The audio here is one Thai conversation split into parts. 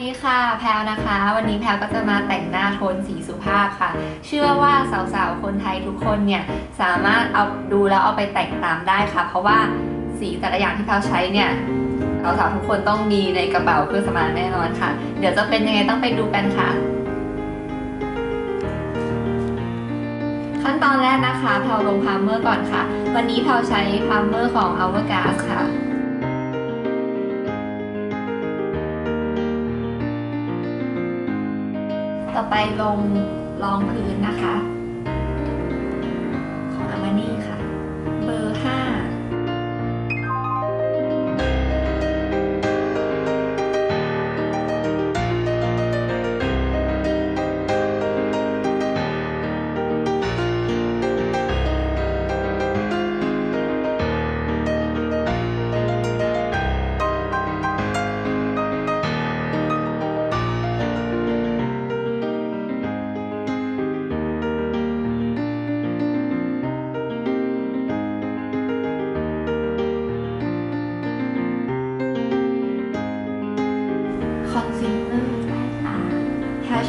นี่ค่ะแพลวนะคะ วันนี้แพลวก็จะมาแต่งหน้าโทนสีสุภาพค่ะ เชื่อว่าสาวๆ คนไทยทุกคนเนี่ยสามารถเอาดูแล้วเอาไปแต่งตามได้ค่ะ เพราะว่าสีแต่ละอย่างที่แพลวใช้เนี่ยสาวๆทุกคนต้องมีในกระเป๋าเครื่องสำอางแน่นอนค่ะ เดี๋ยวจะเป็นยังไงต้องไปดูกันค่ะ ขั้นตอนแรกนะคะแพลวลงพรามเมอร์ก่อนค่ะ วันนี้แพลวใช้พรามเมอร์ของ Hourglass ค่ะ ไปลงรองพื้นนะคะ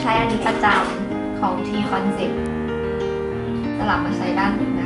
ใช้อันนี้ประจำของ T Concept สลับมาใช้ด้านหนึ่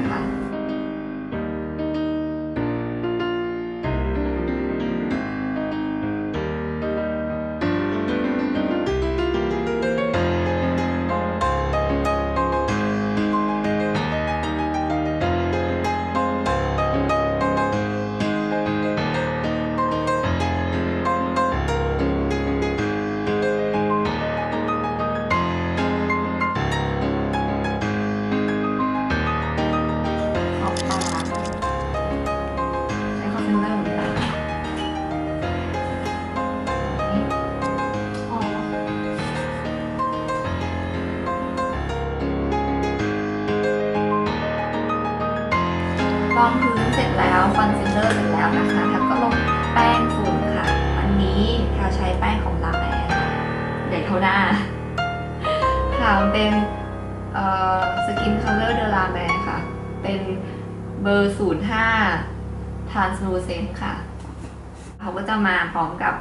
เสร็จแล้วคอนซีลเลอร์เสร็จแล้วนะคะแล้วก็ลงแป้งฝุ่นค่ะ วันนี้แพลวใช้แป้งของลาแมค่ะใหญ่เท่าหน้าค่ะมันเป็นเอ่อสกินคัลเลอร์เดลาแมค่ะ เป็นเบอร์ 05 translucent ค่ะ เขาก็จะมาพร้อมกับ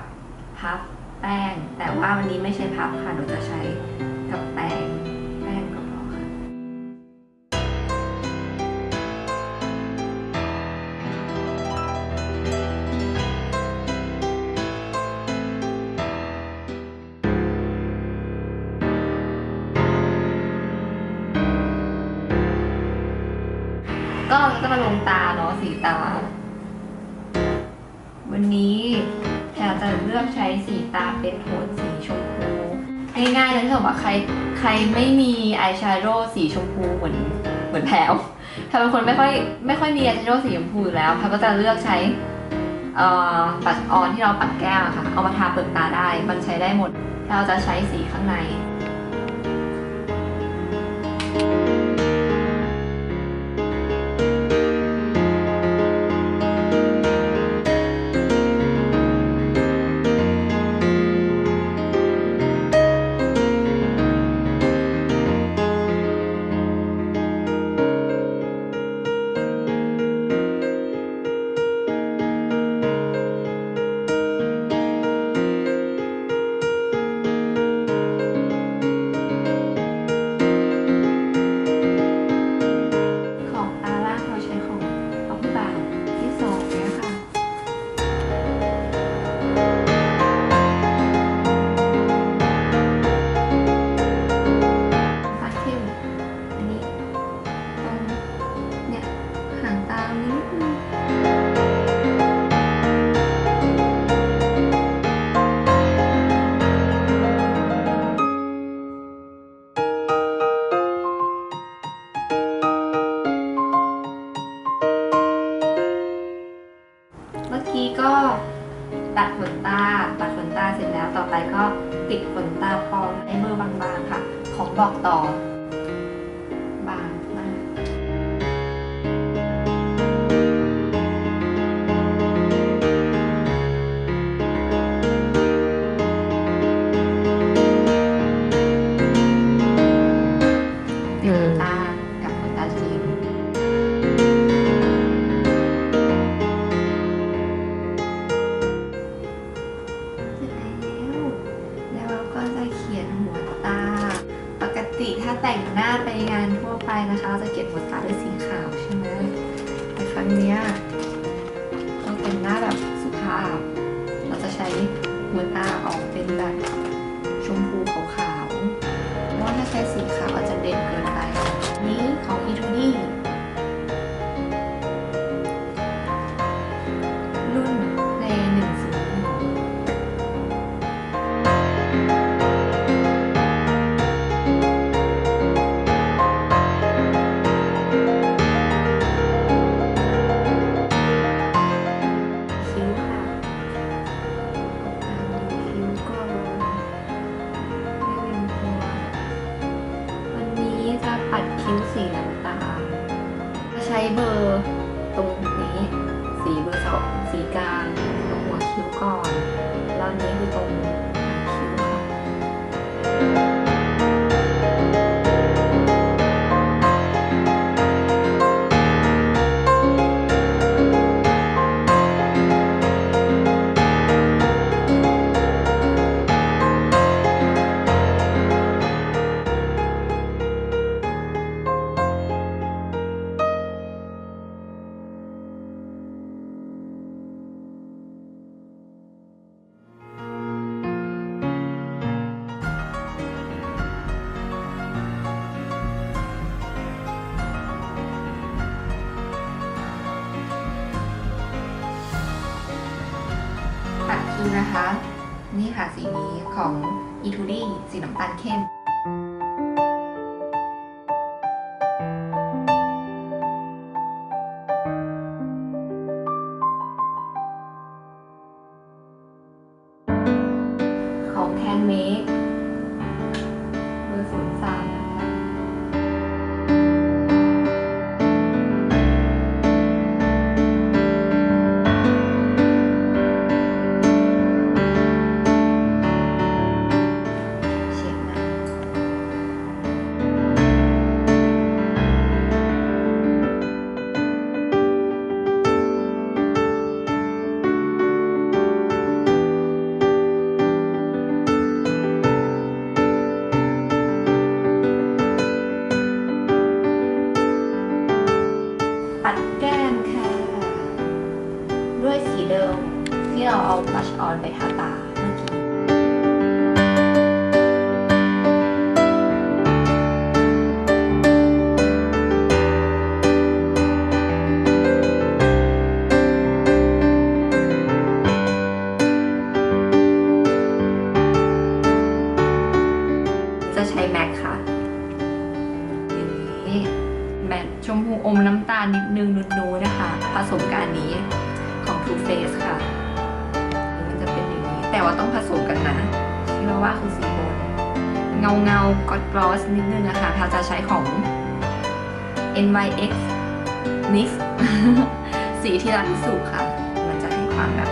พับแป้ง แต่ว่าวันนี้ไม่ใช่พับค่ะหนูจะใช้ จะมาลงตาเนาะสีตา วันนี้แพรจะเลือกใช้สีตาเป็นโทนสีชมพูง่ายๆเลยถ้าเกิดว่าใครใครไม่มีอายแชโดว์สีชมพูเหมือนเหมือนแพรแพรเป็นคนไม่ค่อยไม่ค่อยมีอายแชโดว์สีชมพูอยู่แล้วแพรก็จะเลือกใช้ปัดออนที่เราปัดแก้มอะค่ะ เอามาทาเปลือกตาได้ มันใช้ได้หมดแพรจะใช้สีข้างใน เมื่อกี้ก็ตัดขนตา ตัดขนตาเสร็จแล้วต่อไปก็ติดขนตาปลอมไอ้มือบางๆค่ะ ของบอกต่อ แต่งหน้าไปงานทั่วไปนะคะจะเก็บหัวตาด้วยสีขาวใช่ไหมแต่ครั้งนี้เราแต่งหน้าแบบสุภาพ เราจะใช้หัวตาออกเป็นแบบชมพูขาวๆเพราะว่าถ้าใช้สีขาวอาจจะเด่นเกิน นะคะ นี่ค่ะสีนี้ของ e t u d i สีน้ำตาลเข้มของแคนเมก ที่เราเอาบลัชออนไปทาตาเมื่อกี้จะใช้แม็กค่ะอย่างนี้แมทชมพูอมน้ำตาลนิดนึงนูนๆนะคะ ผสมกับอันนี้ของ Too Faced อย่างนี้แต่ว่าต้องผสมกันนะที่เราว่าคือสีบนเงาเงากอดกลอสนิดนึงนะคะพาจะใช้ของ NYX NYX สีที่รักที่สุดค่ะ มันจะให้ความแบบ